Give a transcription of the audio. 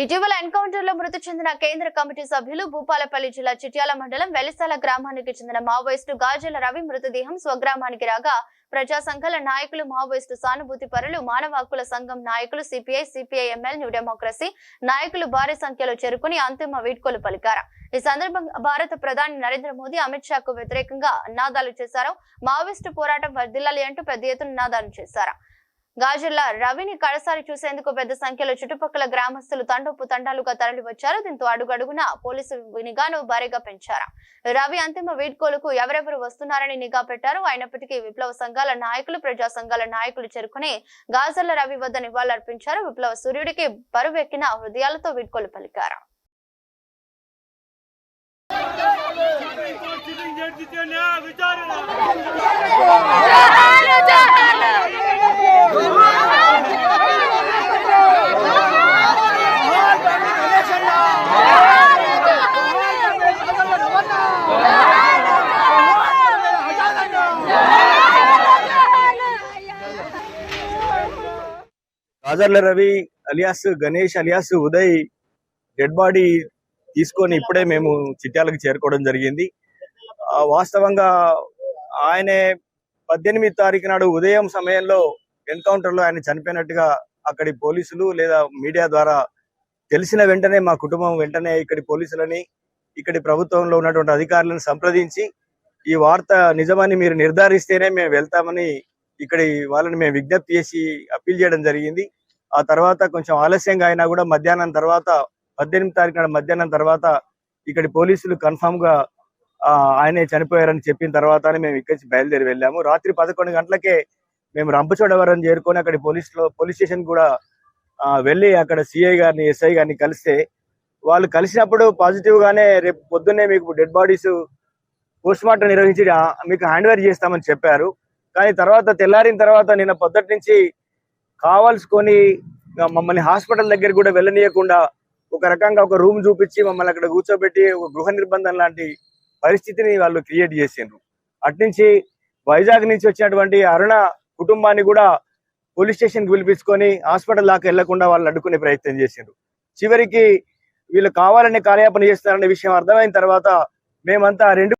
ఇటీవల ఎన్కౌంటర్లో మృతి చెందిన కేంద్ర కమిటీ సభ్యులు భూపాలపల్లి జిల్లా చిట్యాల మండలం వెలిసాల గ్రామానికి చెందిన మావోయిస్టు గాజల రవి మృతదేహం స్వగ్రామానికి రాగా ప్రజా సంఘాల నాయకులు మావోయిస్టు సానుభూతి పరులు మానవ హక్కుల సంఘం నాయకులు CPI CPI ML new democracy నాయకులు భారీ సంఖ్యలో చేరుకుని అంతిమ వీడ్కోలు పలికారు. ఈ సందర్భంగా భారత ప్రధాని నరేంద్ర మోదీ అమిత్ షాకు వ్యతిరేకంగా నినాదాలు చేశారు. మావోయిస్టు పోరాటం వర్దిల్లాలి అంటూ పెద్ద ఎత్తున నినాదాలు చేశారు. గాజుల్లా రవిని కడసారి చూసేందుకు పెద్ద సంఖ్యలో చుట్టుపక్కల గ్రామస్తులు తండోపు తండాలుగా తరలి వచ్చారు దీంతో అడుగడుగున పోలీసు నిఘాను భారీగా పెంచారు. రవి అంతిమ వీడ్కోలకు ఎవరెవరు వస్తున్నారని నిఘా పెట్టారు. అయినప్పటికీ విప్లవ సంఘాల నాయకులు ప్రజా సంఘాల నాయకులు చేరుకుని గాజల్ల రవి వద్ద నివాళులర్పించారు. విప్లవ సూర్యుడికి బరువెక్కిన హృదయాలతో వీడ్కోలు పలికారు. విచారణ. Ajarla Ravi alias Ganesh alias Uday dead body తీసుకొని ఇప్పుడే మేము చిట్యాలకు చేరుకోవడం జరిగింది. ఆ, వాస్తవంగా ఆయనే పద్దెనిమిది తారీఖు నాడు ఉదయం సమయంలో ఎన్కౌంటర్లో ఆయన చనిపోయినట్టుగా అక్కడి పోలీసులు లేదా మీడియా ద్వారా తెలిసిన వెంటనే మా కుటుంబం వెంటనే ఇక్కడి పోలీసులని ఇక్కడి ప్రభుత్వంలో ఉన్నటువంటి అధికారులను సంప్రదించి ఈ వార్త నిజమని మీరు నిర్ధారిస్తేనే మేము వెళ్తామని ఇక్కడి వాళ్ళని మేము విజ్ఞప్తి చేసి అప్పీల్ చేయడం జరిగింది. ఆ తర్వాత కొంచెం ఆలస్యంగా అయినా కూడా మధ్యాహ్నం తర్వాత పద్దెనిమిది తారీఖు నాడు మధ్యాహ్నం తర్వాత ఇక్కడి పోలీసులు కన్ఫామ్గా ఆ, ఆయనే చనిపోయారని చెప్పిన తర్వాతనే మేము ఇక్కడి నుంచి బయలుదేరి వెళ్ళాము. రాత్రి పదకొండు గంటలకే మేము రంపచోడవరం చేరుకొని అక్కడి పోలీసులో పోలీస్ స్టేషన్ కూడా వెళ్ళి అక్కడ సిఐ గారిని ఎస్ఐ గారిని కలిస్తే వాళ్ళు కలిసినప్పుడు పాజిటివ్ గానే రేపు పొద్దున్నే మీకు డెడ్ బాడీస్ పోస్ట్ మార్టం నిర్వహించి మీకు హ్యాండ్ వేర్ చేస్తామని చెప్పారు. కానీ తర్వాత తెల్లారిన తర్వాత నిన్న పొద్దుటి నుంచి కావాల్సుకొని మమ్మల్ని హాస్పిటల్ దగ్గర కూడా వెళ్ళనీయకుండా ఒక రకంగా ఒక రూమ్ చూపించి మమ్మల్ని అక్కడ కూర్చోబెట్టి ఒక గృహ నిర్బంధం లాంటి పరిస్థితిని వాళ్ళు క్రియేట్ చేసిండ్రు. అట్నుంచి వైజాగ్ నుంచి వచ్చినటువంటి అరుణ కుటుంబాన్ని కూడా పోలీస్ స్టేషన్కి పిలిపించుకొని హాస్పిటల్ దాకా వెళ్ళకుండా వాళ్ళు అడ్డుకునే ప్రయత్నం చేసిండ్రు. చివరికి వీళ్ళు కావాలనే కార్యాపణ చేస్తారనే విషయం అర్థమైన తర్వాత మేమంతా రెండు